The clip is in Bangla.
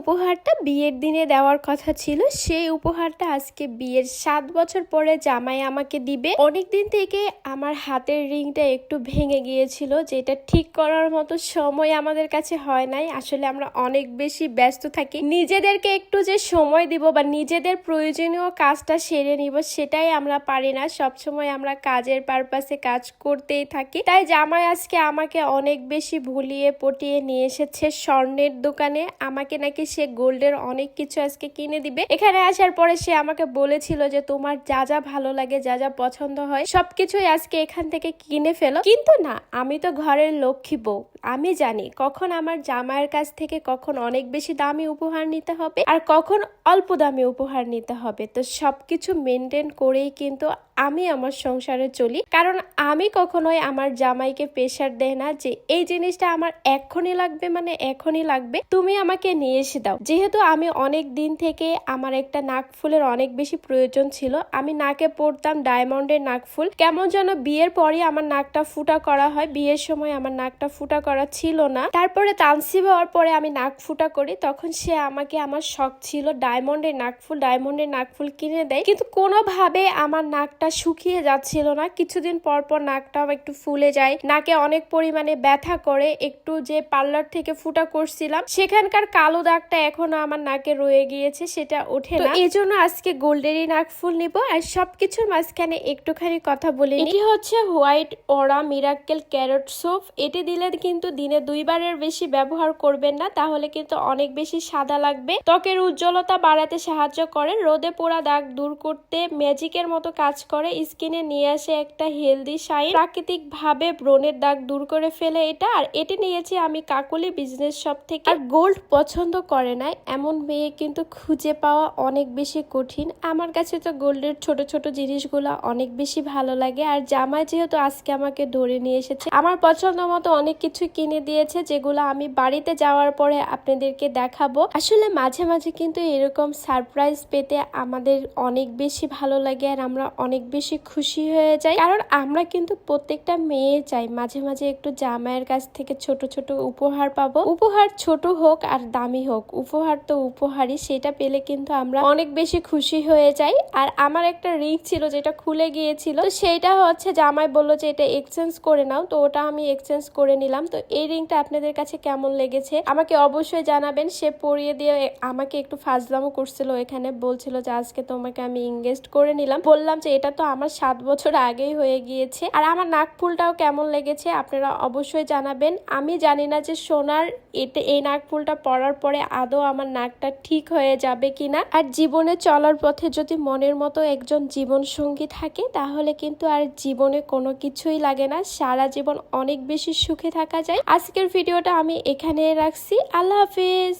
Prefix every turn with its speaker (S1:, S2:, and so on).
S1: উপহারটা বিয়ের দিনে দেওয়ার কথা ছিল। সেই উপহারটা আজকে বিয়ের সাত বছর পরে জামাই আমাকে দিবে। অনেকদিন থেকে আমার হাতের রিংটা একটু ভেঙে গিয়েছিল, যেটা ঠিক করার মতো সময় আমাদের কাছে হয় নাই। আসলে আমরা অনেক বেশি ব্যস্ত থাকি। নিজেদেরকে একটু যে সময় দিব বা নিজেদের প্রয়োজনীয় কাজটা সেরে নিব, সেটাই আমরা পারি না। সবসময় আমরা কাজের পারপাসে কাজ করতেই থাকি। তাই জামাই আজকে আমাকে অনেক বেশি ভুলিয়ে পটিয়ে নিয়ে এসেছে স্বর্ণের দোকানে। আমাকে নাকি সে গোল্ডের অনেক কিছু আজকে কিনে দিবে। এখানে আসার পরে সে আমাকে বলেছিল যে তোমার যা যা ভালো লাগে, যা যা পছন্দ হয়, সবকিছুই আজকে এখান থেকে কিনে ফেলো। কিন্তু না, আমি তো ঘরের লক্ষ্মী বউ, আমি জানি কখন আমার জামাইয়ের কাছ থেকে কখন অনেক বেশি দামি উপহার নিতে হবে আর কখন অল্প দামি উপহার নিতে হবে। তো সবকিছু মেনটেন করেই কিন্তু আমি আমার সংসারে চলি। কারণ আমি কখনোই আমার জামাইকে প্রেশার দেয় না যে এই জিনিসটা আমার এখনই লাগবে মানে এখনই লাগবে, তুমি আমাকে নিয়ে এসে দাও। যেহেতু আমি অনেক দিন থেকে আমার একটা নাক ফুলের অনেক বেশি প্রয়োজন ছিল, আমি নাকে পরতাম ডায়মন্ডের নাক ফুল। কেমন যেন বিয়ের পরে আমার নাকটা ফুটা করা হয়, বিয়ের সময় আমার নাকটা ফুটা করা ছিল না। তারপরে তানসিব হওয়ার পরে আমি নাক ফুটা করি, তখন সে আমাকে আমার শখ ছিল ডায়মন্ডের নাক ফুল, ডায়মন্ডের নাক ফুল কিনে দেয়। কিন্তু কোনোভাবে আমার নাকটা শুকিয়ে যাচ্ছিল না। কিছুদিন পর পর নাকটাও একটু ফুলে যায়। নাকে অনেক পরিমাণে ব্যথা করে একটু যে পার্লার থেকে ফুটা করছিলাম সেখানকার কালো দাগটা এখনও আমার নাকে রয়ে গিয়েছে সেটা ওঠে না। এই জন্য আজকে গোল্ডেরই নাক ফুল নিব আর সবকিছুর মাঝখানে একটুখানি কথা বলি এটি হচ্ছে হোয়াইট ওরা মিরাক্কেল ক্যারট সোপ এটি দিলে কিন্তু দিনে দুইবারের বেশি ব্যবহার করবেন না তাহলে কিন্তু অনেক বেশি সাদা লাগবে। ত্বকের উজ্জ্বলতা বাড়াতে সাহায্য করে। রোদে পোড়া দাগ দূর করতে ম্যাজিকের মতো কাজ করে। স্কিনে নিয়ে আসে একটা হেলদি শাইন। প্রাকৃতিক ভাবে ব্রণের দাগ দূর করে ফেলে এটা, আর এটি নিয়েছি আমি কাকুলি বিজনেস শপ থেকে। আর গোল্ড পছন্দ করে না, এমন মেয়ে কিন্তু খুঁজে পাওয়া অনেক বেশি কঠিন। আমার কাছে তো গোল্ডের ছোট ছোট জিনিসগুলো অনেক বেশি ভালো লাগে, আর জামাই যেহেতু আজকে আমাকে ধরে নিয়ে এসেছে, আমার পছন্দ মতো অনেক কিছু কিনে দিয়েছে, যেগুলো আমি বাড়িতে যাওয়ার পরে আপনাদেরকে দেখাবো। আসলে মাঝে মাঝে কিন্তু এরকম সারপ্রাইজ পেতে আমাদের অনেক বেশি ভালো লাগে, আর আমরা অনেক বেশি খুশি হয়ে যাই। কারণ আমরা কিন্তু প্রত্যেকটা মেয়ে চাই, মাঝে মাঝে একটু জামাইয়ের কাছ থেকে ছোট ছোট উপহার পাবো। উপহার ছোট হোক আর দামি হোক, উপহার তো উপহারই, সেটা পেলে কিন্তু আমরা অনেক বেশি খুশি হয়ে যাই। আর আমার একটা রিং ছিল যেটা খুলে গিয়েছিল, তো সেইটা হচ্ছে জামাই বলল যে এটা এক্সচেঞ্জ করে নাও, তো ওটা আমি এক্সচেঞ্জ করে নিলাম। তো এই রিংটা আপনাদের কাছে কেমন লেগেছে? আমাকে অবশ্যই জানাবেন। সে পরিয়ে দিয়ে আমাকে একটু ফাজলামও করছিল এখানে, বলছিল যে আজকে তোমাকে আমি ইনভেস্ট করে নিলাম। বললাম যে এটা তো আমার সাত বছর আগেই হয়ে গিয়েছে। আর আমার নাক ফুলটাও কেমন লেগেছে আপনারা অবশ্যই জানাবেন। আমি জানি না যে সোনার এতে এই নাক ফুলটা পরার পরে আদৌ আমার নাকটা ঠিক হয়ে যাবে কিনা। আর জীবনে চলার পথে যদি মনের মতো একজন জীবন সঙ্গী থাকে, তাহলে কিন্তু আর জীবনে কোনো কিছুই লাগে না। সারা জীবন অনেক বেশি সুখে থাকা যায়। আজকের ভিডিওটা আমি এখানে রাখছি। আল্লাহ হাফিজ।